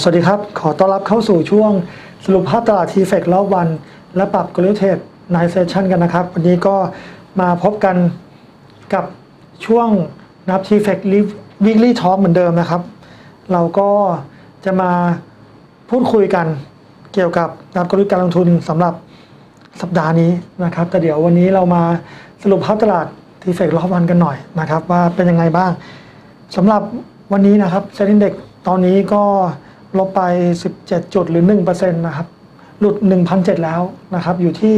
สวัสดีครับ ขอต้อนรับเข้าสู่ช่วงสรุปภาพตลาดทีเฟกรอบวัน และปรับกลยุทธ์เทรดในเซสชันกันนะครับ วันนี้ก็มาพบกันกับช่วงนับทีเฟกวีคลี่ทอ k เหมือนเดิมนะครับ เราก็จะมาพูดคุยกันเกี่ยวกับนับกลยุทธ์การลงทุนสำหรับสัปดาห์นี้นะครับ แต่เดี๋ยววันนี้เรามาสรุปภาพตลาดทีเฟกรอบวันกันหน่อยนะครับ ว่าเป็นยังไงบ้างสำหรับวันนี้นะครับเซ็นดินเด็กตอนนี้ก็ ลบไป 17 จุดหรือ 1%นะครับ หลุด 1,007 แล้วนะครับ อยู่ที่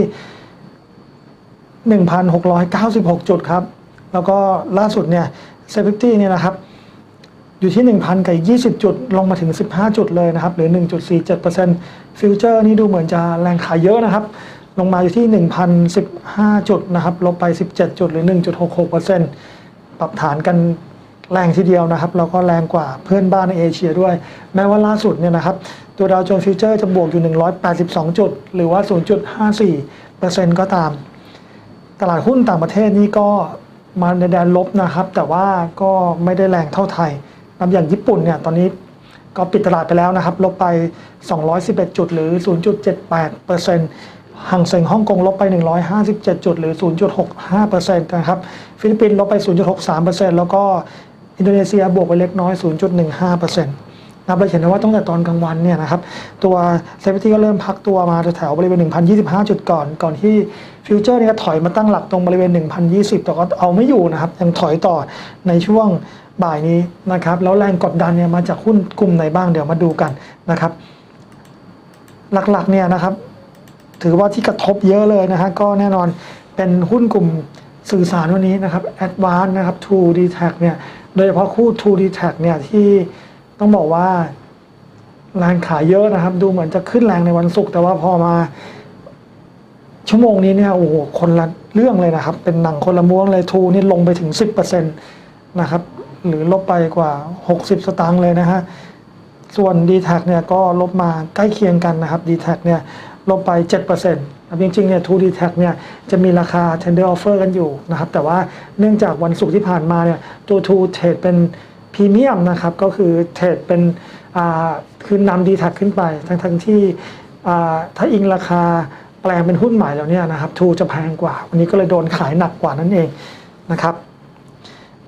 1,696 จุดครับ แล้วก็ล่าสุดเนี่ยเซฟตี้เนี่ยนะครับ อยู่ที่ 1,000 กับ 20 จุด ลงมาถึง 15 จุดเลยนะครับ หรือ 1.47%ฟิวเจอร์นี่ดูเหมือนจะแรงขายเยอะนะครับ ลงมาอยู่ที่ 1,015 จุดนะครับ ลบไป 17 จุด หรือ 1.66%ปรับฐานกัน แรงทีเดียวนะครับแล้วก็แรงกว่าเพื่อนบ้านในเอเชียด้วย แม้ว่าล่าสุดเนี่ยนะครับตัวดาวโจนส์ฟิวเจอร์จะบวกอยู่ 182 จุด หรือว่า 0.54%ก็ตาม ตลาดหุ้นต่างประเทศนี่ก็มาในแดนลบนะครับ แต่ว่าก็ไม่ได้แรงเท่าไทยนะอย่างญี่ปุ่นเนี่ยตอนนี้ก็ปิดตลาดไปแล้วนะครับ ลบไป 211 จุดหรือ 0.78%ห่างเซ็งฮ่องกงลบไป 157 จุดหรือ 0.65%นะครับ ฟิลิปปินส์ลบไป 0.63%แล้วก็ อินโดนีเซียบวกไปเล็กน้อย 0.15%นะครับเราเห็นได้ว่าตั้งแต่ตอนกลางวันเนี่ยนะครับตัวเซฟตี้ก็เริ่มพักตัวมาแถวบริเวณ 1,025 จุดก่อน ก่อนที่ฟิวเจอร์เนี่ยถอยมาตั้งหลักตรงบริเวณ 1,020 แต่ก็เอาไม่อยู่นะครับยังถอยต่อในช่วงบ่ายนี้นะครับแล้วแรงกดดันเนี่ยมาจากหุ้นกลุ่มไหนบ้างเดี๋ยวมาดูกันนะครับ หลักๆเนี่ยนะครับ ถือว่าที่กระทบเยอะเลยนะฮะก็แน่นอนเป็นหุ้นกลุ่มสื่อสารวันนี้นะครับ a d v a n c e นะครับ True d t a c เนี่ย โดยเฉพาะคู่ True d t a c เนี่ยที่ต้องบอกว่าแรงขายเยอะนะครับ ดูเหมือนจะขึ้นแรงในวันศุกร์แต่ว่าพอมา ชั่วโมงนี้เนี่ยโอ้โหคนละเรื่องเลยนะครับ เป็นหนังคนละม้วนเลยทูนี่ลงไปถึง 10%นะครับ หรือลบไปกว่า 60 สตางค์เลยนะฮะส่วน d t แทเนี่ยก็ลบมาใกล้เคียงกันนะครับ d t แทเนี่ยลบไป 7%นะครับ จริงๆเนี่ย2 d t แทเนี่ยจะมีราคา tender offer กันอยู่นะครับ แต่ว่าเนื่องจากวันศุกร์ที่ผ่านมาเนี่ยตัว2เทรดเป็นพรีเมียมนะครับ ก็คือเทรดเป็นคือนำ d t แทขึ้นไป ทั้งๆที่ถ้าอิงราคาแปลงเป็นหุ้นใหม่แล้วเนี่ยนะครับทูจะแพงกว่า วันนี้ก็เลยโดนขายหนักกว่านั่นเองนะครับ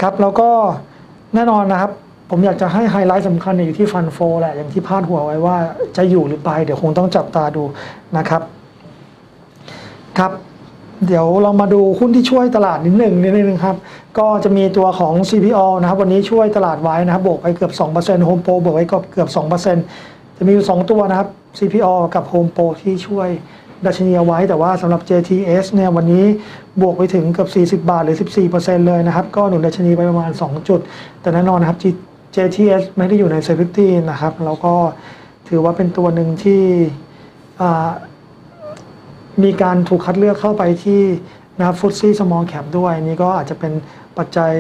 ครับแล้วก็แน่นอนนะครับ ผมอยากจะให้ไฮไลท์สำคัญอยู่ที่ฟันโฟแหละอย่างที่พาดหัวไว้ว่าจะอยู่หรือไป เดี๋ยวคงต้องจับตาดูนะครับ ครับ เดี๋ยวเรามาดูหุ้นที่ช่วยตลาดนิดหนึ่งนิดนึงครับ ก็จะมีตัวของ CPO นะครับ วันนี้ช่วยตลาดไว้นะครับบวกไปเกือบ2% Home Pro บวกไปก็เกือบ2%จะมีอยู่ 2 ตัวนะครับ CPO กับ Home Pro ที่ช่วยดัชนีเอาไว้แต่ว่าสำหรับ JTS เนี่ยวันนี้บวกไปถึงเกือบ40 บาท หรือ 14%เลยนะครับ ก็หนุนดัชนีไปประมาณ 2 จุด แต่แน่นอนนะครับ JTS ไม่ได้อยู่ใน Safety นะครับ แล้วก็ถือว่าเป็นตัวหนึ่งที่อ่า มีการถูกคัดเลือกเข้าไปที่นะครับฟุตซี่ small cap ด้วย นี่ก็อาจจะเป็นปัจจัย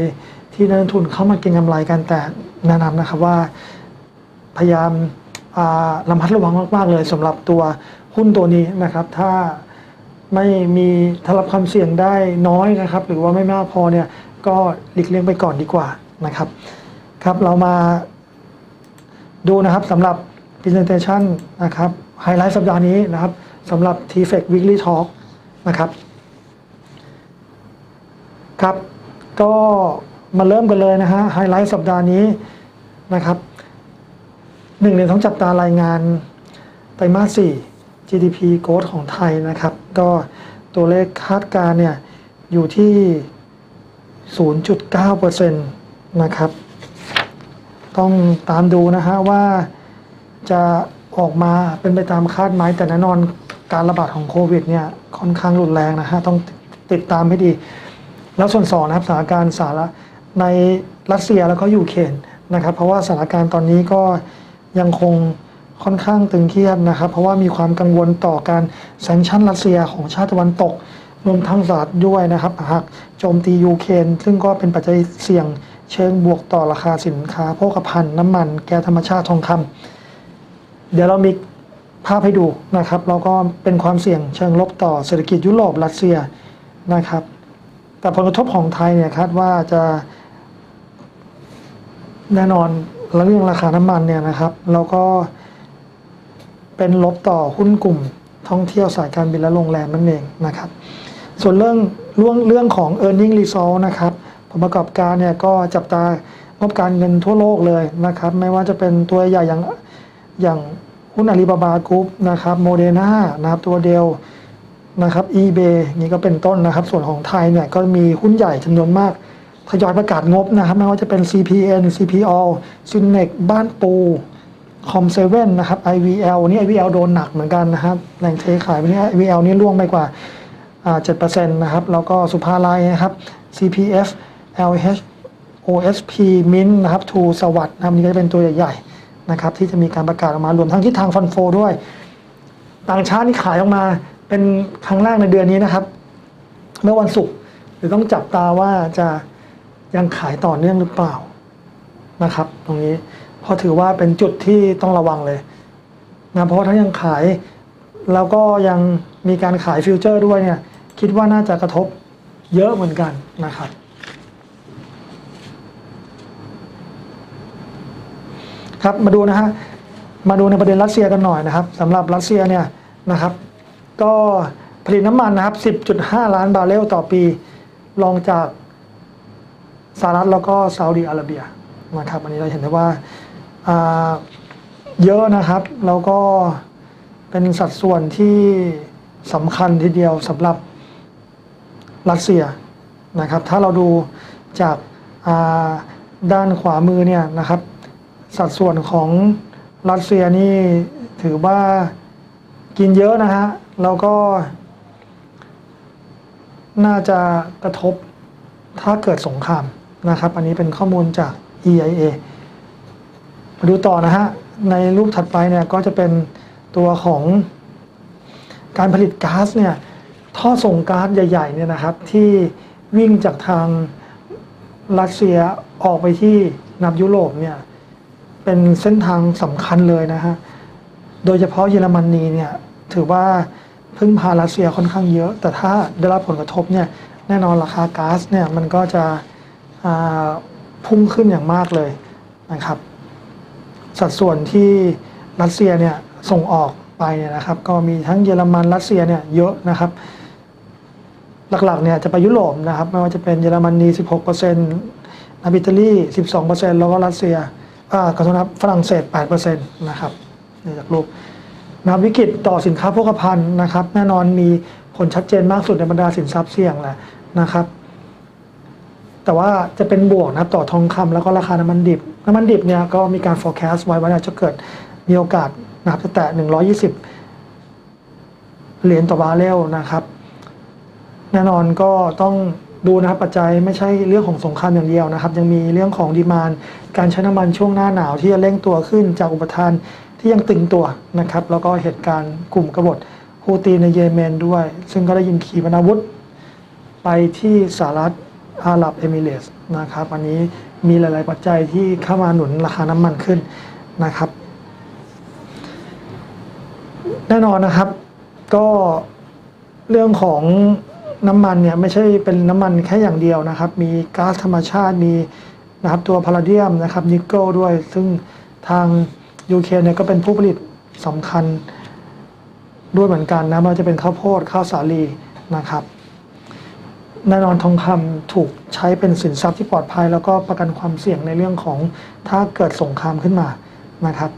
ที่นักลงทุนเข้ามาเก็งกำไรกันแต่แนะนำนะครับว่า พยายามาระมัดระวังมาก ๆ เลยสำหรับตัวหุ้นตัวนี้นะครับ ถ้าไม่มีถ้ารับความเสี่ยงได้น้อยนะครับ หรือว่าไม่มากพอเนี่ยก็หลีกเลี่ยงไปก่อนดีกว่านะครับ ครับเรามาดูนะครับสำหรับ presentation นะครับไฮไลท์สัปดาห์นี้นะครับ สำหรับ t f e c Weekly Talk นะครับ ครับ ก็มาเริ่มกันเลยนะฮะไฮไลท์สัปดาห์นี้นะครับหนึ่งในต้องจับตารายงานไตรมาส4 GDP growth ของไทยนะครับ ก็ตัวเลขคาดการ์เนี่ยอยู่ที่ 0.9%นะครับ ต้องตามดูนะฮะว่าจะออกมาเป็นไปตามคาดไหมแต่แน่นอน การระบาดของโควิดเนี่ยค่อนข้างรุนแรงนะฮะต้องติดตามให้ดี แล้วส่วนสองนะครับสถานการณ์สาระในรัสเซียแล้วก็ยูเครนนะครับเพราะว่าสถานการณ์ตอนนี้ก็ยังคงค่อนข้างตึงเครียดนะครับ เพราะว่ามีความกังวลต่อการแซงชั่นรัสเซียของชาติตะวันตก รวมทั้งสหรัฐด้วยนะครับหากโจมตียูเครนซึ่งก็เป็นปัจจัยเสี่ยงเชิงบวกต่อราคาสินค้าโภคภัณฑ์น้ำมัน แก๊สธรรมชาติทองคำเดี๋ยวเรามี ภาพให้ดูนะครับ แล้วก็เป็นความเสี่ยงเชิงลบต่อเศรษฐกิจยุโรปรัสเซียนะครับ แต่ผลกระทบของไทยเนี่ยคาดว่าจะแน่นอนแล้วเรื่องราคาน้ำมันเนี่ยนะครับแล้วก็เป็นลบต่อหุ้นกลุ่มท่องเที่ยวสายการบินและโรงแรมนั่นเองนะครับ ส่วนเรื่องเรื่องเรื่องของ e a r n i n g result นะครับผลประกอบการเนี่ยก็จับตางบการเงินทั่วโลกเลยนะครับ ไม่ว่าจะเป็นตัวใหญ่อย่างอย่าง หุ้นอาลีบาบากรุ๊ปนะครับโมเดนานะครับตัวเดลนะครับ eBay นี่ก็เป็นต้นนะครับ ส่วนของไทยเนี่ยก็มีหุ้นใหญ่จำนวนมากทยอยประกาศงบนะครับ ไม่ว่าจะเป็น CPN CPO Synex บ้านปูคอมเซเว่นนะครับ IVL นี่ IVL โดนหนักเหมือนกันนะครับแหล่งเทขายวันนี้ IVL นี่ร่วงไปกว่าอ่า7%นะครับ แล้วก็สุภาลัยนะครับ CPF LH OSP Mint นะครับทูสวัสด์นะครับนี่ก็จะเป็นตัวใหญ่ๆ นะครับที่จะมีการประกาศออกมารวมทั้งที่ทางฟันโฟด้วย ต่างชาตินี่ขายออกมาเป็นครั้งแรกในเดือนนี้นะครับ เมื่อวันศุกร์หรือต้องจับตาว่าจะยังขายต่อเนื่องหรือเปล่านะครับ ตรงนี้เพราะถือว่าเป็นจุดที่ต้องระวังเลยนะเพราะว่าถ้ายังขายแล้วก็ยังมีการขายฟิวเจอร์ด้วยเนี่ยคิดว่าน่าจะกระทบเยอะเหมือนกันนะครับ ครับมาดูนะฮะมาดูในประเด็นรัสเซียกันหน่อยนะครับสำหรับรัสเซียเนี่ยนะครับก็ผลิตน้ำมันนะครับ 10.5 ล้านบาร์เรลต่อปีรองจากสหรัฐแล้วก็ซาอุดีอาระเบียนะครับอันนี้เราเห็นได้ว่าเยอะนะครับ แล้วก็เป็นสัดส่วนที่สำคัญทีเดียวสำหรับรัสเซียนะครับ ถ้าเราดูจากาด้านขวามือเนี่ยนะครับ สัดส่วนของรัสเซียนี่ถือว่ากินเยอะนะฮะ แล้วก็ น่าจะกระทบถ้าเกิดสงครามนะครับ อันนี้เป็นข้อมูลจาก EIA มาดูต่อนะฮะ ในรูปถัดไปเนี่ยก็จะเป็นตัวของการผลิตก๊าซเนี่ยท่อส่งก๊าซใหญ่ๆเนี่ยนะครับ ที่วิ่งจากทางรัสเซียออกไปที่นับยุโรปเนี่ย เป็นเส้นทางสำคัญเลยนะฮะ โดยเฉพาะเยอรมนีเนี่ย ถือว่าพึ่งพารัสเซียค่อนข้างเยอะ แต่ถ้าได้รับผลกระทบเนี่ย แน่นอนราคาก๊าซเนี่ย มันก็จะพุ่งขึ้นอย่างมากเลยนะครับ สัดส่วนที่รัสเซียเนี่ยส่งออกไปเนี่ยนะครับ ก็มีทั้งเยอรมันรัสเซียเนี่ยเยอะนะครับ หลักๆเนี่ยจะไปยุโรปนะครับ ไม่ว่าจะเป็นเยอรมนี 16%อิตาลี 12%แล้วก็รัสเซีย อ่าขอโทษนะครับฝรั่งเศส8%นะครับนี่จากรูปนับวิกฤตต่อสินค้าโภคภัณฑ์นะครับ แน่นอนมีผลชัดเจนมากสุดในบรรดาสินทรัพย์เสี่ยงแหละนะครับ แต่ว่าจะเป็นบวกนับต่อทองคำแล้วก็ราคาน้ำมันดิบ น้ำมันดิบเนี่ยก็มีการ forecast ไว้ว่าจะเกิดมีโอกาสนะครับจะแตะ120 เหรียญต่อบาร์เรลนะครับ แน่นอนก็ต้อง ดูนะครับปัจจัยไม่ใช่เรื่องของสงครามอย่างเดียวนะครับ ยังมีเรื่องของดีมานการใช้น้ำมันช่วงหน้าหนาวที่จะเร่งตัวขึ้นจากอุปทานที่ยังตึงตัวนะครับ แล้วก็เหตุการณ์กลุ่มกบฏฮูตีในเยเมนด้วย ซึ่งก็ได้ยินขีปนาวุธ ไปที่สหรัฐอาหรับเอมิเรตส์นะครับ อันนี้มีหลาย ๆ ปัจจัยที่เข้ามาหนุนราคาน้ำมันขึ้นนะครับ แน่นอนนะครับ ก็เรื่องของ น้ำมันเนี่ยไม่ใช่เป็นน้ำมันแค่อย่างเดียวนะครับ มีก๊าซธรรมชาติมีนะครับตัวพาราเดียมนะครับนิกเกิลด้วย ซึ่งทางยูเคเนี่ยก็เป็นผู้ผลิตสำคัญด้วยเหมือนกันนะไมันจะเป็นข้าวโพดข้าวสาลีนะครับแน่นอนทองคำถูกใช้เป็นสินทรัพย์ที่ปลอดภัย แล้วก็ประกันความเสี่ยงในเรื่องของถ้าเกิดสงครามขึ้นมานะครับ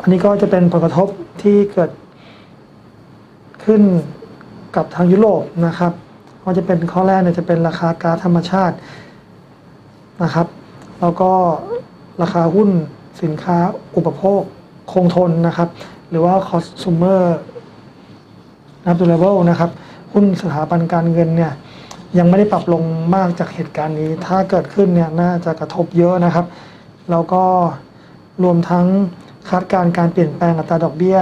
อันนี้ก็จะเป็นผลกระทบที่เกิดขึ้น กับทางยุโรปนะครับก็จะเป็นข้อแรกเนี่ยจะเป็นราคาก๊าซธรรมชาตินะครับ แล้วก็ราคาหุ้นสินค้าอุปโภคคงทนนะครับ หรือว่า consumer นะครับ durable นะครับ หุ้นสถาบันการเงินเนี่ยยังไม่ได้ปรับลงมากจากเหตุการณ์นี้ ถ้าเกิดขึ้นเนี่ยน่าจะกระทบเยอะนะครับ แล้วก็รวมทั้งคาดการณ์การเปลี่ยนแปลงอัตราดอกเบี้ย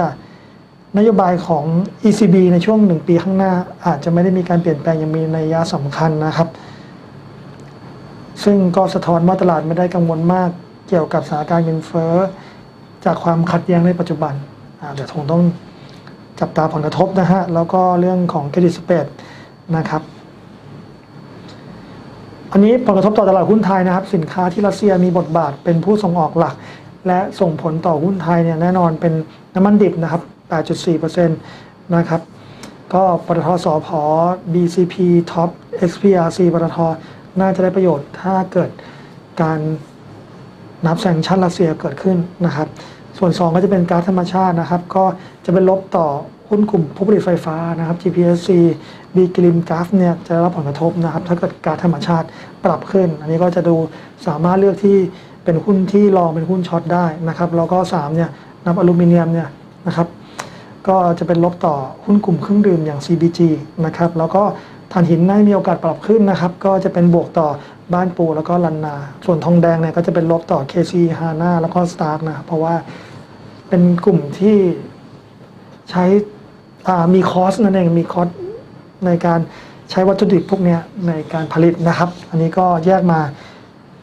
นโยบายของ ECB ในช่วงหนึ่งปีข้างหน้า อาจจะไม่ได้มีการเปลี่ยนแปลงย่างมีนัยยะสำคัญนะครับ ซึ่งก็สะท้อนว่าตลาดไม่ได้กังวลมากเกี่ยวกับสถานการณ์เงินเฟ้อ จากความขัดแย้งในปัจจุบันอาเดี๋ยวคงต้องจับตาผลกระทบนะฮะ แล้วก็เรื่องของเครดิตสเปดนะครับ อันนี้ผลกระทบต่อตลาดหุ้นไทยนะครับ สินค้าที่รัสเซียมีบทบาทเป็นผู้ส่งออกหลัก และส่งผลต่อหุ้นไทยเนี่ยแน่นอนเป็นน้ำมันดิบนะครับ 8.4%นะครับ ก็ปตทสอพอ BCP Top XPRC ปตทน่าจะได้ประโยชน์ถ้าเกิดการนับแซงชั่นรัสเซียเกิดขึ้นนะครับ ส่วน 2 ก็จะเป็นก๊าซธรรมชาตินะครับ ก็จะเป็นลบต่อหุ้นกลุ่มผู้ผลิตไฟฟ้านะครับ GPSC b g r i m g a s เนี่ยจะรับผลกระทบนะครับ ถ้าเกิดก๊าซธรรมชาติปรับขึ้น อันนี้ก็จะดูสามารถเลือกที่เป็นหุ้นที่รองเป็นหุ้นช็อตได้นะครับ แล้วก็3เนี่ยนับอลูมิเนียมเนี่ยนะครับ ก็จะเป็นลบต่อหุ้นกลุ่มเครื่องดื่มอย่าง CBG นะครับแล้วก็ถ่านหินได้มีโอกาสปรับขึ้นนะครับก็จะเป็นบวกต่อบ้านปูแล้วก็ลันนา ส่วนทองแดงเนี่ยก็จะเป็นลบต่อ KC HANA แล้วก็ Stark นะเพราะว่าเป็นกลุ่มที่ใช้มีคอสนั่นเองมีคอสในการใช้วัตถุดิบพวกนี้ในการผลิตนะครับ อันนี้ก็แยกมา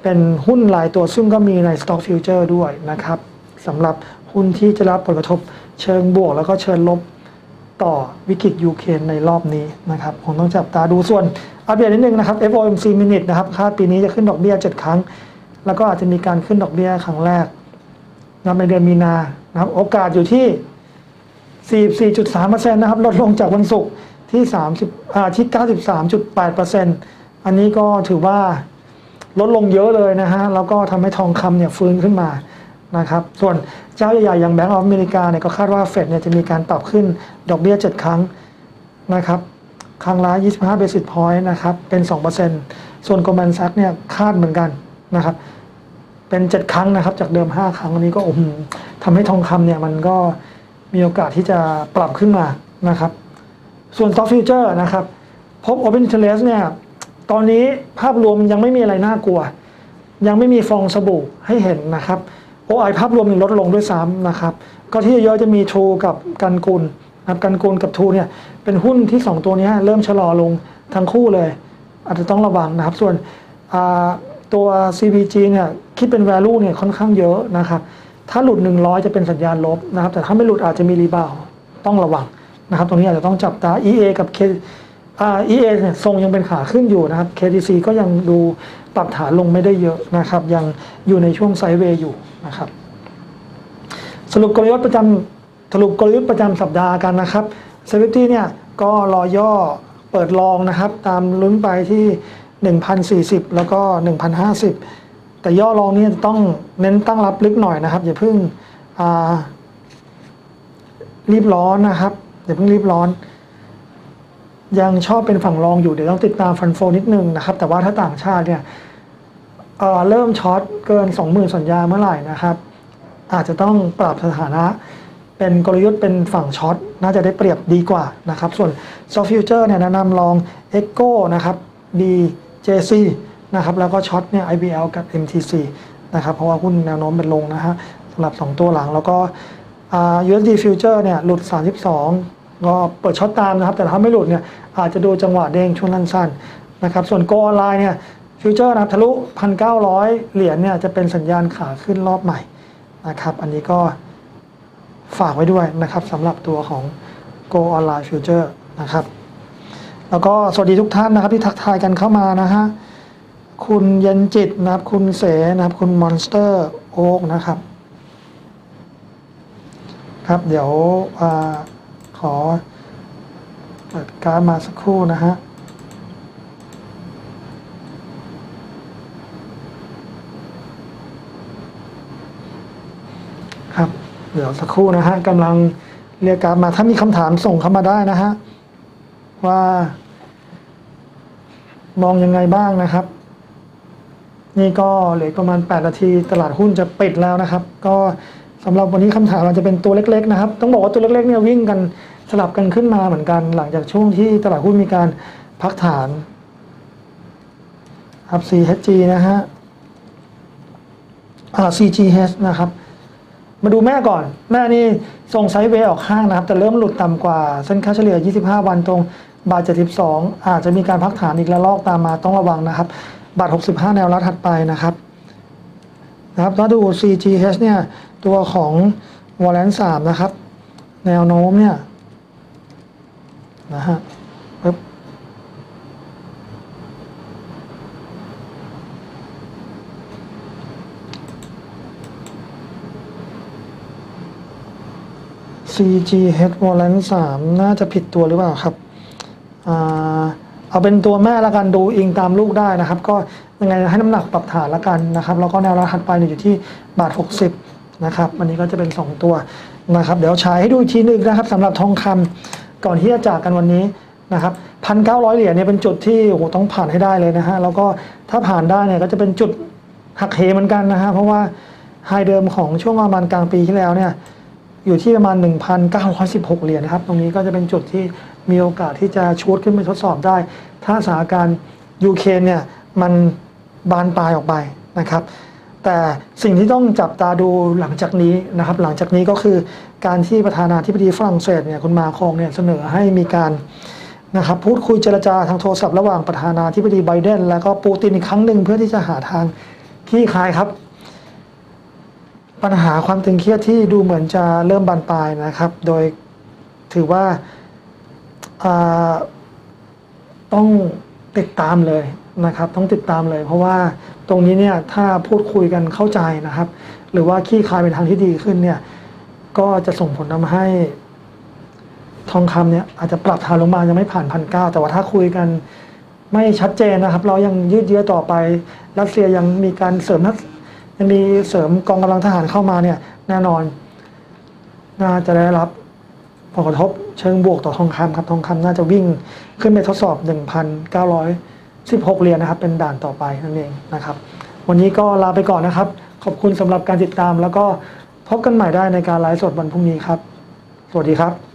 เป็นหุ้นรายตัวซึ่งก็มีใน Stock Future ด้วยนะครับสำหรับหุ้นที่จะรับผลกระทบ เชิงบวกแล้วก็เชิงลบต่อวิกฤตยูเครนในรอบนี้นะครับคงต้องจับตาดูส่วนอัปเดตนิดนึงนะครับ FOMC Minute นะครับคาดปีนี้จะขึ้นดอกเบี้ย 7 ครั้ง แล้วก็อาจจะมีการขึ้นดอกเบี้ยครั้งแรกนับในเดือนมีนานะครับโอกาสอยู่ที่ 44.3%นะครับลดลงจากวันศุกร์ที่ 30อ่าที่ 93.8%อันนี้ก็ถือว่าลดลงเยอะเลยนะฮะแล้วก็ทำให้ทองคำเนี่ยฟื้นขึ้นมา นะครับ ส่วนเจ้าใหญ่ๆอย่างแบงก์ออฟอเมริกาเนี่ยก็คาดว่าเฟดเนี่ยจะมีการปรับขึ้นดอกเบี้ย 7 ครั้งนะครับ ครั้งละ 25 basis point นะครับ เป็น 2%ส่วน Goldman Sachs เนี่ยคาดเหมือนกันนะครับ เป็น 7 ครั้งนะครับ จากเดิม 5 ครั้งอันนี้ก็โอ้โหทำให้ทองคำเนี่ยมันก็มีโอกาสที่จะปรับขึ้นมานะครับ ส่วน Stock Future นะครับพบ Open Interest เนี่ยตอนนี้ภาพรวมยังไม่มีอะไรน่ากลัว ยังไม่มีฟองสบู่ให้เห็นนะครับ OI ภาพรวมยังลดลงด้วยซ้ำนะครับ ก็ที่เยอะจะมี True กับกันกุลนะครับกันกุลกับ True เนี่ยเป็นหุ้นที่ 2 ตัวนี้เริ่มชะลอลงทั้งคู่เลย อาจจะต้องระวังนะครับ ส่วนตัว CPG เนี่ยคิดเป็น value เนี่ยค่อนข้างเยอะนะครับ ถ้าหลุด 100 จะเป็นสัญญาณลบนะครับ แต่ถ้าไม่หลุดอาจจะมีรีบาวต้องระวังนะครับ ตรงนี้อาจจะต้องจับตา EA กับ K EA เนี่ยทรงยังเป็นขาขึ้นอยู่นะครับ KTC ก็ยังดูปรับฐานลงไม่ได้เยอะนะครับ ยังอยู่ในช่วงไซด์เวย์อยู่นะครับ สรุปกลยุทธ์ประจำสรุปกลยุทธ์ประจำสัปดาห์กันนะครับเซฟตี้เนี่ยก็รอย่อเปิดลองนะครับ ตามลุ้นไปที่ 1,040 แล้วก็ 1,050 แต่ย่อลองนี่ต้องเน้นตั้งรับลึกหน่อยนะครับ อย่าเพิ่งรีบร้อนนะครับ อย่าเพิ่งรีบร้อน ยังชอบเป็นฝั่งรองอยู่เดี๋ยวต้องติดตามฟันโฟนิดนึงนะครับ แต่ว่าถ้าต่างชาติเนี่ยเเริ่มช็อตเกิน 20,000 สัญญาเมื่อไหร่นะครับ อาจจะต้องปรับสถานะเป็นกลยุทธ์เป็นฝั่งช็อตน่าจะได้เปรียบดีกว่านะครับ ส่วน soft future เนี่ยแนะนำลอง echo นะครับ BJC นะครับแล้วก็ช็อตเนี่ย IBL กับ MTC นะครับเพราะว่าหุ้นแนวโน้มเป็นลงนะฮะสำหรับ 2 ตัวหลังแล้วก็อ่า USD future เนี่ยหลุด 32 ก็เปิดช็อตตามนะครับแต่ถ้าไม่หลุดเนี่ยอาจจะดูจังหวะเด้งช่วงสั้นๆนะครับส่วน Go Online เนี่ยฟิวเจอร์นะครับทะลุ 1,900 เหรียญเนี่ยจะเป็นสัญญาณขาขึ้นรอบใหม่นะครับอันนี้ก็ฝากไว้ด้วยนะครับสำหรับตัวของ Go Online Future นะครับแล้วก็สวัสดีทุกท่านนะครับที่ทักทายกันเข้ามานะฮะคุณเย็นจิตนะครับคุณเสนะครับคุณมอนสเตอร์โอ๊กนะครับครับเดี๋ยว อาขอเปิดการดมาสักครู่นะฮะครับ เดี๋ยวสักครู่นะฮะกำลังเรียกการดมาถ้ามีคำถามส่งเข้ามาได้นะฮะว่า มองยังไงบ้างนะครับ นี่ก็เหลือประมาณ 8 นาทีตลาดหุ้นจะปิดแล้วนะครับ ก็สำหรับวันนี้คำถามมันจะเป็นตัวเล็ก ๆ นะครับ ต้องบอกว่าตัวเล็กๆเนี่ยวิ่งกัน สลับกันขึ้นมาเหมือนกัน หลังจากช่วงที่ตลาดหุ้นมีการพักฐานครับ CHG นะฮะอ่า CGH นะครับ มาดูแม่ก่อน แม่นี่ทรงไซด์เวย์ออกข้างนะครับ แต่เริ่มหลุดต่ำกว่า เส้นค่าเฉลี่ย 25 วันตรงบาท 72 อาจจะมีการพักฐานอีกระลอกตามมาต้องระวังนะครับ บาท 65 แนวรับถัดไปนะครับนะครับถ้าดู CGH เนี่ย ตัวของวอลเลนสามนะครับ แนวโน้มเนี่ย นะฮะปึ๊บซีจีเฮดวอลเลนสามน่าจะผิดตัวหรือเปล่าครับอเอาเป็นตัวแม่ละกันดูอิงตามลูกได้นะครับ ก็ยังไงให้น้ำหนักปรับฐานละกันนะครับแล้วก็แนวรับถัดไปอยู่ที่บาท 60 นะครับ อันนี้ก็จะเป็น 2 ตัวนะครับ เดี๋ยวใช้ให้ดูอีกทีนึ่งนะครับสำหรับทองคำ ก่อนที่จะจากกันวันนี้นะครับพันเก้าร้อยเหรียญเนี่ยเป็นจุดที่โอ้โหต้องผ่านให้ได้เลยนะฮะแล้วก็ถ้าผ่านได้เนี่ยก็จะเป็นจุดหักเหเหมือนกันนะฮะเพราะว่าไฮเดิมของช่วงประมาณกลางปีที่แล้วเนี่ยอยู่ที่ประมาณ 1,916 เหรียญนะครับ ตรงนี้ก็จะเป็นจุดที่มีโอกาสที่จะชูดขึ้นไปทดสอบได้ ถ้าสถานการณ์ยูเครนเนี่ยมันบานปลายออกไปนะครับ แต่สิ่งที่ต้องจับตาดูหลังจากนี้นะครับ หลังจากนี้ก็คือการที่ประธานาธิบดีฝรั่งเศสเนี่ยคุณมาคองเนี่ยเสนอให้มีการนะครับพูดคุยเจรจาทางโทรศัพท์ระหว่างประธานาธิบดีไบเดน แล้วก็ปูตินอีกครั้งหนึ่งเพื่อที่จะหาทางคลี่คลายครับ ปัญหาความตึงเครียดที่ดูเหมือนจะเริ่มบานปลายนะครับ โดยถือว่าอ่าต้อง ติดตามเลยนะครับ ต้องติดตามเลย เพราะว่าตรงนี้เนี่ยถ้าพูดคุยกันเข้าใจนะครับ หรือว่าขี้คายเป็นทางที่ดีขึ้นเนี่ยก็จะส่งผลทำให้ ทองคำเนี่ยอาจจะปรับฐานลงมายังไม่ผ่านพันเก้าแต่ว่าถ้าคุยกันไม่ชัดเจนนะครับ เรายังยืดเยื้อต่อไปรัสเซียยังมีการเสริมนักยังมีเสริมกองกำลังทหารเข้ามาเนี่ยแน่นอน น่าจะได้รับ ผลกระทบเชิงบวกต่อทองคำครับทองคำน่าจะวิ่งขึ้นไปทดสอบ 1,916 เหรียญนะครับ เป็นด่านต่อไปนั่นเองนะครับ วันนี้ก็ลาไปก่อนนะครับ ขอบคุณสำหรับการติดตาม แล้วก็พบกันใหม่ได้ในการไลฟ์สดวันพรุ่งนี้ครับ สวัสดีครับ